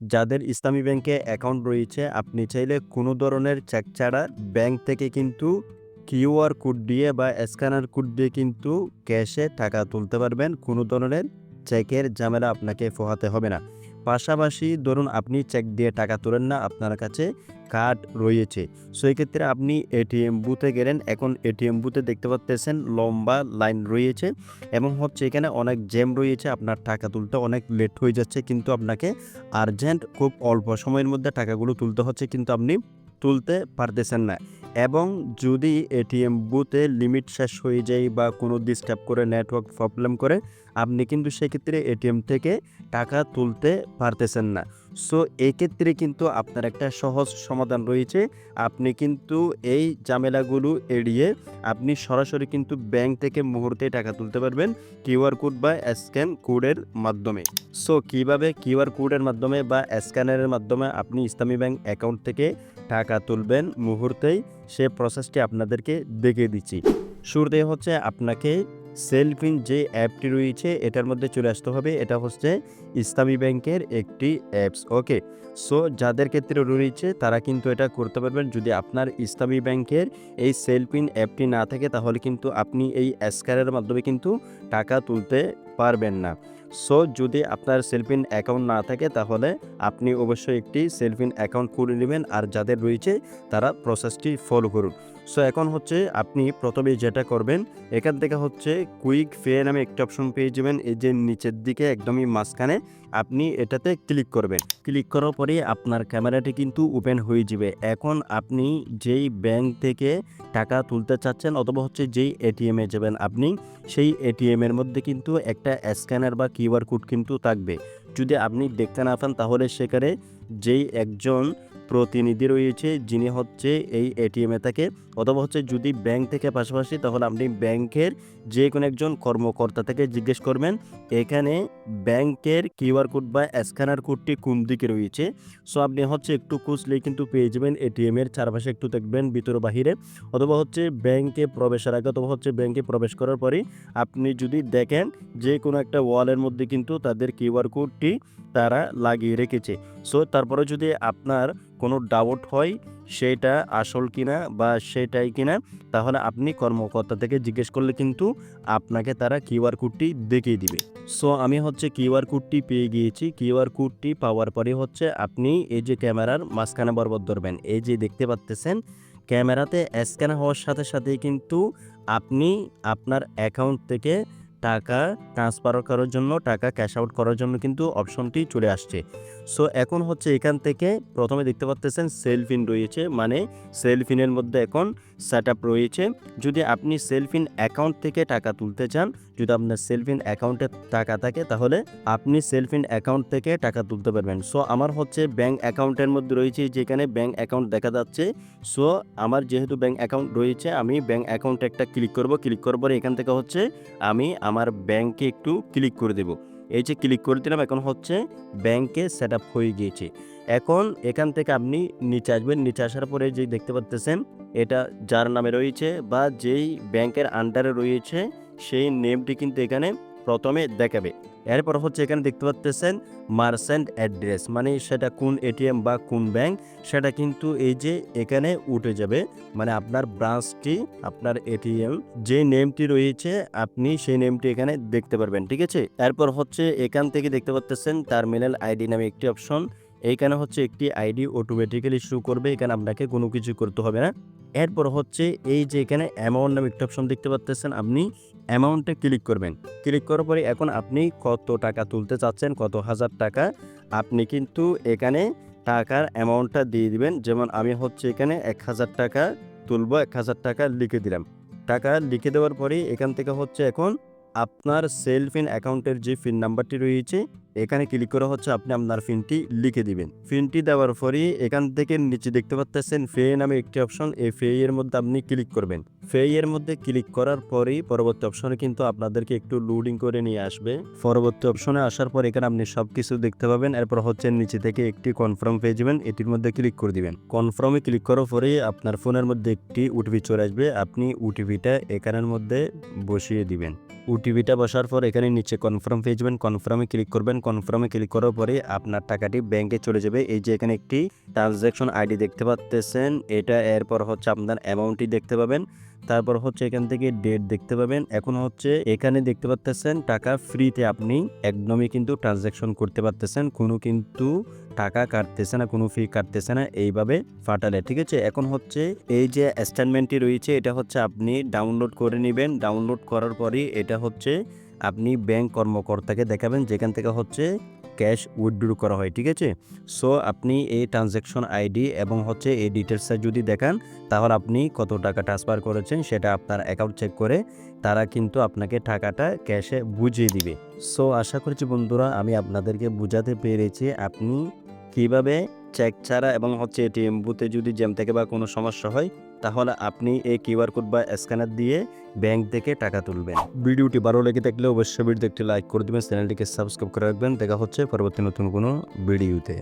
যাদের ইসলামী ব্যাংকে অ্যাকাউন্ট রয়েছে, আপনি চাইলে কোনো ধরনের চেক ছাড়া ব্যাংক থেকে কিন্তু কিউআর কোড দিয়ে বা স্ক্যানার কোড দিয়ে কিন্তু ক্যাশে টাকা তুলতে পারবেন। কোনো ধরনের চেকের ঝামেলা আপনাকে ফোহাতে হবে না। পাশাপাশি ধরুন আপনি চেক দিয়ে টাকা তোলেন না, আপনার কাছে কার্ড রয়েছে। সেই ক্ষেত্রে আপনি এটিএম বুথে গেলেন, এখন এটিএম বুথে দেখতে পাচ্তেছেন লম্বা লাইন রয়েছে এবং হচ্ছে এখানে অনেক জ্যাম রয়েছে, আপনার টাকা তুলতে অনেক লেট হয়ে যাচ্ছে, কিন্তু আপনাকে আর্জেন্ট খুব অল্প সময়ের মধ্যে টাকাগুলো তুলতে হচ্ছে, কিন্তু আপনি তুলতে পারতেছেন না। এবং যদি এটিএম বুথে লিমিট শেষ হয়ে যায় বা কোনো ডিস্টার্ব করে নেটওয়ার্ক প্রবলেম করে, আপনি কিন্তু সেক্ষেত্রে এটিএম থেকে টাকা তুলতে পারতেছেন না। সো এক্ষেত্রে কিন্তু আপনার একটা সহজ সমাধান রয়েছে। আপনি কিন্তু এই ঝামেলাগুলো এড়িয়ে আপনি সরাসরি কিন্তু ব্যাংক থেকে মুহূর্তে টাকা তুলতে পারবেন কিউআর কোড বা স্ক্যান কোডের মাধ্যমে। সো কীভাবে কিউআর কোডের মাধ্যমে বা স্ক্যানারের মাধ্যমে আপনি ইসলামী ব্যাংক অ্যাকাউন্ট থেকে টাকা তুলবেন মুহূর্তেই সে প্রসেসটি আপনাদেরকে দেখিয়ে দিচ্ছি। শুরুতে হচ্ছে আপনাকে সেলফিন যে অ্যাপটি রয়েছে, এটার মধ্যে চলে আসতে হবে। এটা হচ্ছে ইসলামী ব্যাংকের একটি অ্যাপস, ওকে? সো, যাদের ক্ষেত্রে রয়েছে, তারা কিন্তু এটা করতে পারবেন। যদি আপনার ইসলামী ব্যাংকের এই সেলফিন অ্যাপটি না থাকে, তাহলে কিন্তু আপনি এই স্ক্যানের মাধ্যমে কিন্তু টাকা তুলতে পারবেন না। সো, যদি আপনার সেলফিন অ্যাকাউন্ট না থাকে, তাহলে আপনি অবশ্যই একটি সেলফিন অ্যাকাউন্ট খুলে নেবেন। আর যাদের রয়েছে, তারা প্রসেসটি ফলো করুন। সো এখন হচ্ছে আপনি প্রথমে যেটা করবেন, এখান থেকে হচ্ছে কুইক ফে নামে একটা অপশন পেয়ে যাবেন। এই যে নিচের দিকে একদমই মাঝখানে আপনি এটাতে ক্লিক করবেন। ক্লিক করার পরে আপনার ক্যামেরাটি কিন্তু ওপেন হয়ে যাবে। এখন আপনি যেই ব্যাংক থেকে টাকা তুলতে চাচ্ছেন অথবা হচ্ছে যেই এটিএমে যাবেন আপনি, সেই এটিএমের মধ্যে কিন্তু একটা স্ক্যানার বা কিউআর কোড কিন্তু থাকবে। যদি আপনি দেখতে না পান, তাহলে সেখানে যেই একজন প্রতিনিধি রয়েছে, যিনি হচ্ছে এই এটিএমে থাকে, অথবা হচ্ছে যদি ব্যাংক থেকে পাশাপাশি, তাহলে আপনি ব্যাংকের যে কোনো একজন কর্মকর্তা থেকে জিজ্ঞেস করবেন। এখানে ব্যাংকের কিউআর কোড বা স্ক্যানার কোডটি কোন দিকে রয়েছে? সো আপনি হচ্ছে একটু খুঁজলেই কিন্তু পেয়ে যাবেন এটিএমের চারপাশে একটু দেখবেন ভিতর বাহিরে। অথবা হচ্ছে ব্যাংকে প্রবেশের আগে অথবা হচ্ছে ব্যাংকে প্রবেশ করার পরে আপনি যদি দেখেন যে কোনো একটা ওয়ালের মধ্যে কিন্তু তাদের কিউআর কোডটি তারা লাগিয়ে রেখেছে। সো তারপরে যদি আপনার কোনো ডাউট হয়, সেটা আসল কিনা বা সেটাই কিনা, তাহলে আপনি কর্মকর্তা থেকে জিজ্ঞেস করলে কিন্তু আপনাকে তারা কিউআর কোডটি দেখিয়ে দিবে। সো আমি হচ্ছে কিউআর কোডটি পেয়ে গিয়েছি। কিউআর কোডটি পাওয়ার পরে হচ্ছে আপনি এই যে ক্যামেরার মাঝখানে বরবর ধরবেন, এই যে দেখতে পাচ্তেছেন, ক্যামেরাতে স্ক্যান হওয়ার সাথে সাথেই কিন্তু আপনি আপনার অ্যাকাউন্ট থেকে টাকা ট্রান্সফার করার জন্য, টাকা ক্যাশ আউট করার জন্য কিন্তু অপশনটি চলে আসছে। সো এখন হচ্ছে এখান থেকে প্রথমে দেখতে পাচ্তেছেন সেলফিন রয়েছে মানে সেলফিনের মধ্যে এখন সেট রয়েছে। যদি আপনি সেলফিন অ্যাকাউন্ট থেকে টাকা তুলতে চান যদি আপনার সেলফিন অ্যাকাউন্টে টাকা থাকে, তাহলে আপনি সেলফিন অ্যাকাউন্ট থেকে টাকা তুলতে পারবেন। সো আমার হচ্ছে ব্যাঙ্ক অ্যাকাউন্টের মধ্যে রয়েছে যেখানে ব্যাঙ্ক অ্যাকাউন্ট দেখা যাচ্ছে। সো আমার যেহেতু ব্যাঙ্ক অ্যাকাউন্ট রয়েছে, আমি ব্যাঙ্ক অ্যাকাউন্টে একটা ক্লিক করব। ক্লিক করার পরে এখান থেকে হচ্ছে আমি আমার ব্যাংকে একটু ক্লিক করে দেব। এই যে ক্লিক করে দিলাম, এখন হচ্ছে ব্যাংকে সেট হয়ে গিয়েছে। এখন এখান থেকে আপনি নিচে আসবেন। নিচে আসার পরে যে দেখতে পাচ্তেছেন এটা যার নামে রয়েছে বা যেই ব্যাংকের আন্ডারে রয়েছে, সেই নেমটি কিন্তু এখানে প্রথমে দেখাবে। এরপর হচ্ছে এখানে দেখতে পাচ্তেছেন মার্চেন্ট অ্যাড্রেস মানে সেটা কোন এটিএম বা কোন ব্যাংক, সেটা কিন্তু এই যে এখানে উঠে যাবে। মানে আপনার ব্রাঞ্চটি আপনার এটিএম যে নেমটি রয়েছে, আপনি সেই নেমটি এখানে দেখতে পারবেন, ঠিক আছে? এরপর হচ্ছে এখান থেকে দেখতে পাচ্তেছেন টার্মিনাল আইডি নামে একটি অপশন এইখানে হচ্ছে একটি আইডি অটোমেটিক্যালি শুরু করবে, এখানে আপনাকে কোনো কিছু করতে হবে না। এরপর হচ্ছে এই যে এখানে অ্যামাউন্ট নামে একটা অপশন দেখতে পাচ্তেছেন, আপনি অ্যামাউন্টে ক্লিক করবেন। ক্লিক করার পরে এখন আপনি কত টাকা তুলতে চাচ্ছেন, কত হাজার টাকা, আপনি কিন্তু এখানে টাকার অ্যামাউন্টটা দিয়ে দিবেন। যেমন আমি হচ্ছে এখানে এক হাজার টাকা তুলবো, এক হাজার টাকা লিখে দিলাম। টাকা লিখে দেওয়ার পরে এখান থেকে হচ্ছে এখন আপনার সেলফ ইন অ্যাকাউন্টের যে পিন নাম্বারটি রয়েছে এখানে ক্লিক করে হচ্ছে আপনি আপনার ফিনটি লিখে দিবেন। ফিনটি দেওয়ার পরে এখান থেকে নিচে দেখতে পাচ্ছেন ফে নামে একটি অপশন এই ফে এর মধ্যে আপনি ক্লিক করবেন। ফে এর মধ্যে ক্লিক করার পরেই পরবর্তী অপশনে কিন্তু আপনাদেরকে একটু লোডিং করে নিয়ে আসবে। পরবর্তী অপশনে আসার পর এখানে আপনি সব কিছু দেখতে পাবেন। এরপর হচ্ছে নিচে থেকে একটি কনফার্ম পেয়ে যাবেন এটির মধ্যে ক্লিক করে দিবেন। কনফার্মে ক্লিক করার পরে আপনার ফোনের মধ্যে একটি ওটিপি চলে আসবে। আপনি ওটিপিটা এখানের মধ্যে বসিয়ে দিবেন। ওটিপিটা বসার পর এখানে নিচে কনফার্ম পেয়ে যাবেন। কনফার্মে ক্লিক করবেন। কনফার্মে ক্লিক করার পরে আপনার টাকাটি ব্যাংকে চলে যাবে। এই যে এখানে একটি ট্রানজ্যাকশন আইডি দেখতে পাচ্তেছেন এটা এরপর হচ্ছে আপনার অ্যামাউন্টটি দেখতে পাবেন। তারপর হচ্ছে এখান থেকে ডেট দেখতে পাবেন। এখন হচ্ছে এখানে দেখতে পাচ্তেছেন টাকা ফ্রিতে আপনি একদমই কিন্তু ট্রানজ্যাকশন করতে পারতেছেন। কোনো কিন্তু টাকা কাটতেছে না, কোনো ফি কাটতেছে না, এইভাবে ফাটালে, ঠিক আছে? এখন হচ্ছে এই যে স্টেটমেন্টটি রয়েছে, এটা হচ্ছে আপনি ডাউনলোড করে নেবেন। ডাউনলোড করার পরই এটা হচ্ছে আপনি ব্যাংক কর্মকর্তাকে দেখাবেন, যেখান থেকে হচ্ছে ক্যাশ উইথড্র করা হয়, ঠিক আছে? সো, আপনি এই ট্রানজ্যাকশন আইডি এবং হচ্ছে এই ডিটেলসটা যদি দেখান, তাহলে আপনি কত টাকা ট্রান্সফার করেছেন সেটা আপনার অ্যাকাউন্ট চেক করে তারা কিন্তু আপনাকে টাকাটা ক্যাশে বুঝিয়ে দিবে। সো, আশা করছি বন্ধুরা, আমি আপনাদেরকে বুঝাতে পেরেছি আপনি কীভাবে চেক ছাড়া এবং হচ্ছে এটিএম বুথে যদি জ্যাম থেকে বা কোনো সমস্যা হয় তাহলে আপনি এই কিউআর কোড বা স্ক্যানার দিয়ে ব্যাংক থেকে টাকা তুলবেন। ভিডিওটি ভালো লেগে থাকলে অবশ্যই ভিডিওতে একটি লাইক করে দেবেন, চ্যানেলটিকে সাবস্ক্রাইব করে রাখবেন। দেখা হচ্ছে পরবর্তী নতুন কোনো ভিডিওতে।